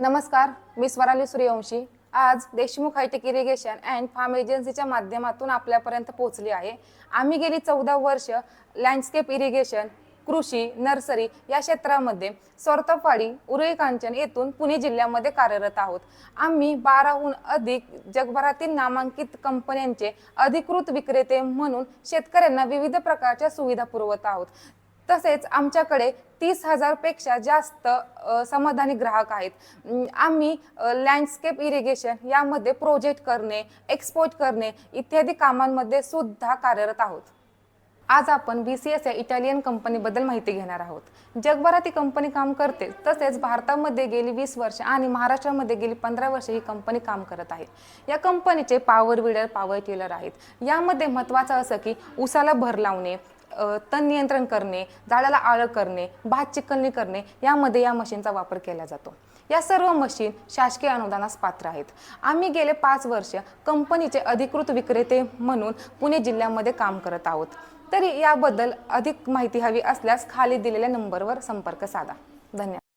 नमस्कार मी स्वराली सूर्यवंशी. आज Deshmukh hitech irrigation and farm एजन्सीच्या माध्यमातून आपल्यापर्यंत पोहोचली आहे. आम्ही गेली चौदा वर्ष लँडस्केप इरिगेशन कृषी नर्सरी या क्षेत्रामध्ये स्वर्थपाडी उरळी कांचन येथून पुणे जिल्ह्यामध्ये कार्यरत आहोत. आम्ही बाराहून अधिक जगभरातील नामांकित कंपन्यांचे अधिकृत विक्रेते म्हणून शेतकऱ्यांना विविध प्रकारच्या सुविधा पुरवत आहोत. तसेच आमच्याकडे तीस हजारपेक्षा जास्त समाधानी ग्राहक आहेत. आम्ही लँडस्केप इरिगेशन यामध्ये प्रोजेक्ट करणे एक्सपोर्ट करणे इत्यादी कामांमध्ये सुद्धा कार्यरत आहोत. आज आपण बी सी एस या इटालियन कंपनीबद्दल माहिती घेणार आहोत. जगभरात ही कंपनी काम करते. तसेच भारतामध्ये गेली वीस वर्ष आणि महाराष्ट्रामध्ये गेली पंधरा वर्ष ही कंपनी काम करत आहे. या कंपनीचे पॉवर विडर पॉवर टिलर आहेत. यामध्ये महत्त्वाचं असं की उसाला भर लावणे तण नियंत्रण करणे झाडाला आळं करणे भात चिकलणी करणे यामध्ये या मशीनचा वापर केला जातो. या सर्व मशीन शासकीय अनुदानास पात्र आहेत. आम्ही गेले पाच वर्ष कंपनीचे अधिकृत विक्रेते म्हणून पुणे जिल्ह्यामध्ये काम करत आहोत. तरी याबद्दल अधिक माहिती हवी असल्यास खाली दिलेल्या नंबरवर संपर्क साधा. धन्यवाद.